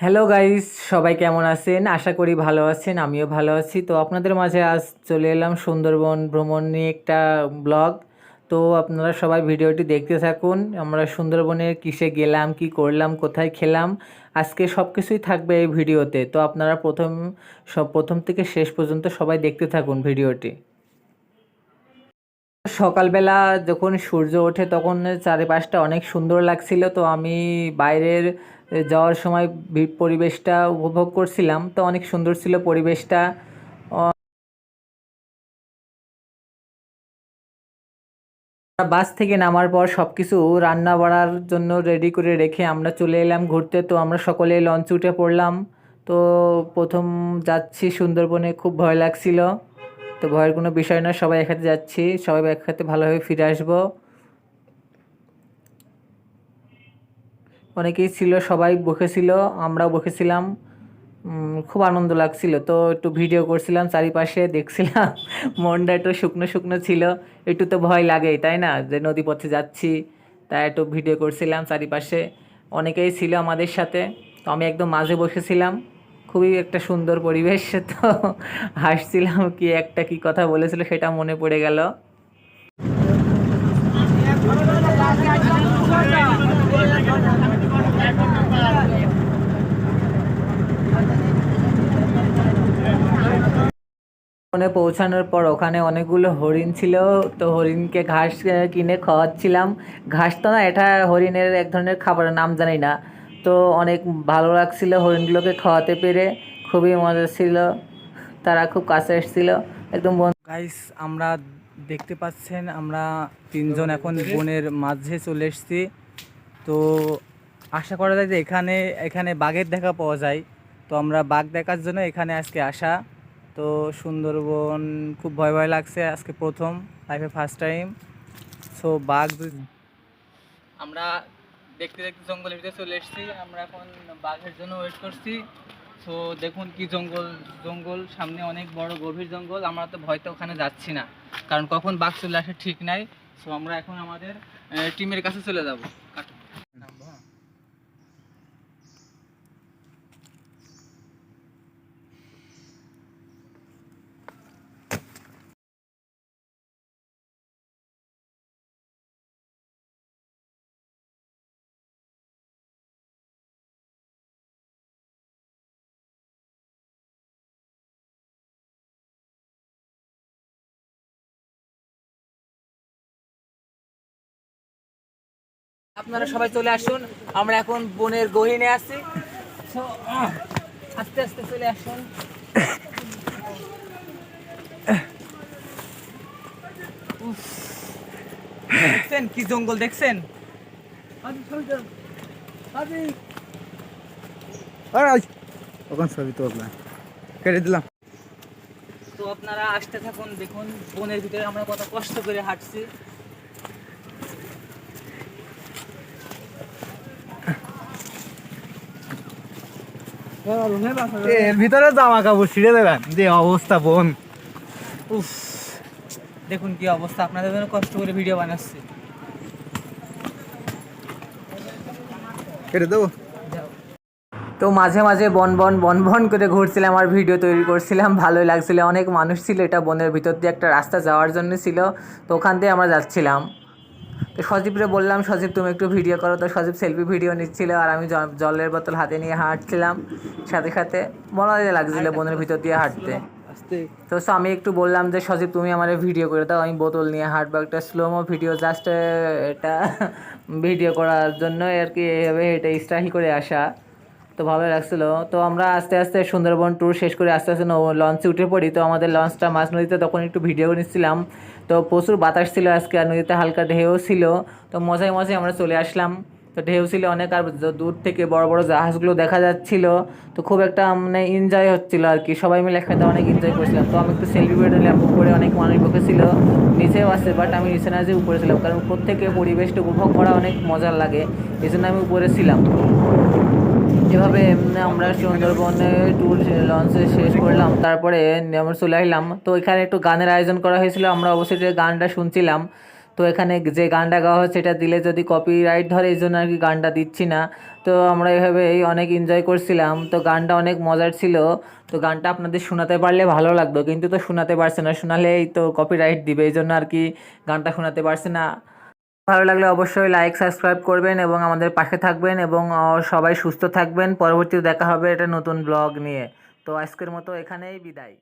Hello guys সবাই কেমন আছেন? আশা করি ভালো আছেন, আমিও ভালো আছি। তো আপনাদের মাঝে আজ চলে এলাম সুন্দরবন ভ্রমণ নিয়ে একটা ব্লগ তো আপনারা সবাই ভিডিওটি দেখতে থাকুন। আমরা সুন্দরবনে কিসে গেলাম, কি করলাম, কোথায় খেলাম, আজকে সব কিছুই থাকবে এই ভিডিওতে। তো আপনারা প্রথম, সব প্রথম থেকে শেষ পর্যন্ত সবাই দেখতে থাকুন ভিডিওটি। সকালবেলা যখন সূর্য ওঠে তখন চারিপাশটা অনেক সুন্দর লাগছিল, তো আমি বাইরের যাওয়ার সময় পরিবেশটা উপভোগ করছিলাম, তো অনেক সুন্দর ছিল পরিবেশটা। বাস থেকে নামার পর সব কিছু রান্না বাড়ার জন্য রেডি করে রেখে আমরা চলে এলাম ঘুরতে, তো আমরা সকলে লঞ্চ উঠে পড়লাম, তো প্রথম যাচ্ছি সুন্দরবনে, খুব ভয় লাগছিল। তো ভয়ের কোনো বিষয় না সবাই একসাথে যাচ্ছি, সবাই একসাথে ভালোভাবে ফিরে আসব। অনেকেই ছিল, সবাই বসেছিল আমরাও বসেছিলাম খুব আনন্দ লাগছিল। তো একটু ভিডিও করছিলাম, চারিপাশে দেখছিলাম, মনটা একটু শুকনো শুকনো ছিল। একটু তো ভয় লাগেই, তাই না? যে নদী পথে যাচ্ছি, তাই একটু ভিডিও করছিলাম চারিপাশে। অনেকেই ছিল আমাদের সাথে, তো আমি একদম মাঝে বসেছিলাম খুবই একটা সুন্দর পরিবেশ, তো হাসছিলাম কি একটা কি কথা বলেছিল সেটা মনে পড়ে গেল। ওখানে পৌঁছানোর পর ওখানে অনেকগুলো হরিণ ছিল, তো হরিণকে ঘাস কিনে খাওয়াচ্ছিলাম। ঘাস তো না, এটা হরিণের এক ধরনের খাবারের নাম জানি না। তো অনেক ভালো লাগছিল। হরিণগুলোকে খাওয়াতে পেরে খুবই মজা ছিল। তারা খুব কাছে এসেছিল। একদম গাইস আমরা দেখতে পাচ্ছেন, আমরা তিনজন এখন বনের মাঝে চলে এসেছি। তো আশা করা যায় যে এখানে এখানে বাঘের দেখা পাওয়া যায়। তো আমরা বাঘ দেখার জন্য এখানে আজকে আসা। তো সুন্দরবন খুব ভয় ভয় লাগছে আজকে প্রথম লাইফে ফার্স্ট টাইম সো বাঘ আমরা দেখতে দেখতে জঙ্গলের ভিতরে চলে এসেছি। আমরা এখন বাঘের জন্য ওয়েট করছি। তো দেখুন কি জঙ্গল জঙ্গল, সামনে অনেক বড় গভীর জঙ্গল। আমরা তো ভয়তে ওখানে যাচ্ছি না। কারণ কখন বাঘ চলে আসে ঠিক নাই। সো আমরা এখন আমাদের টিমের কাছে চলে যাব। আপনারা সবাই চলে আসুন আমরা এখন বনের গহীনে আছি। আস্তে আস্তে চলে আসুন। দেখছেন কি জঙ্গল দেখছেন? ওখান ছবি তুললাম কেটে দিলাম। তো আপনারা আসতে থাকুন দেখুন বনের ভিতরে আমরা কত কষ্ট করে হাঁটছি। এর ভিতরে জামা কাপড় ছিঁড়ে দেবেন। যে অবস্থা বোন। উফ দেখুন কি অবস্থা আপনাদের জন্য কষ্ট করে ভিডিও বানাচ্ছি। কেটে দেবো? তো মাঝে মাঝে বন বন বন বন করে ঘুরছিলাম আর ভিডিও তৈরি করছিলাম ভালোই লাগছিল। অনেক মানুষ ছিল এটা বনের ভিতর দিয়ে একটা রাস্তা যাওয়ার জন্য ছিল তো ওখান দিয়ে আমরা যাচ্ছিলাম। তো সজীবরে বললাম, সজীব তুমি একটু ভিডিও করো। তো সজীব সেলফি ভিডিও নিচ্ছিল আর আমি জলের বোতল হাতে নিয়ে হাঁটছিলাম। সাথে সাথে মনে লাগছিল বনের ভিতর দিয়ে হাঁটতে। তো আমি একটু বললাম যে, সজীব তুমি আমার ভিডিও করে দাও, আমি বোতল নিয়ে হাঁটবো একটা স্লোমো ভিডিও জাস্ট এটা ভিডিও করার জন্য আর কি, এভাবে এটা স্টাহি করে আসা। তো ভালো লাগছিল। তো আমরা আস্তে আস্তে সুন্দরবন ট্যুর শেষ করে আস্তে আস্তে লঞ্চে উঠে পড়ি। তো আমাদের লঞ্চটা মাঝ নদীতে তখন একটু ভিডিও নিচ্ছিলাম। তো প্রচুর বাতাস ছিল আজকে আর নদীতে হালকা ঢেউ ছিল। তো মজায় মজায় আমরা চলে আসলাম। তো ঢেউ ছিল অনেক আর দূর থেকে বড় বড় জাহাজগুলো দেখা যাচ্ছিল। তো খুব একটা মানে এনজয় হচ্ছিল আর কি। সবাই মিলে একসাথে অনেক এনজয় করছিলাম। তো আমি একটু সেলফি ভিডিও নিলাম। উপরে অনেক মানুষ বসেছিল। নিচেও আসছে বাট আমি নিচে না যে উপরে ছিলাম। কারণ প্রত্যেকে পরিবেশটা উপভোগ করা অনেক মজার লাগে। এই জন্য আমি উপরে ছিলাম। উম, আমরা সুন্দরবনে ট্যুর লঞ্চে শেষ করলাম তারপরে আমরা চলে আসলাম। তো এখানে একটু গানের আয়োজন করা হয়েছিল আমরা অবশ্যই গানটা শুনছিলাম। তো এখানে যে গানটা গাওয়া হচ্ছে এটা দিলে যদি কপিরাইট ধরে এই জন্য আর কি গানটা দিচ্ছি না। তো আমরা এভাবেই অনেক এনজয় করছিলাম। তো গানটা অনেক মজার ছিল। তো গানটা আপনাদের শোনাতে পারলে ভালো লাগতো কিন্তু তো শোনাতে পারছে না শোনালেই তো কপিরাইট দিবে এই জন্য আর কি গানটা শোনাতে পারছে না। ভালো লাগলে অবশ্যই লাইক সাবস্ক্রাইব করবেন এবং আমাদের পাশে থাকবেন এবং সবাই সুস্থ থাকবেন। পরবর্তীতে দেখা হবে এটা নতুন ব্লগ নিয়ে। তো আজকের মতো এখানেই বিদায়।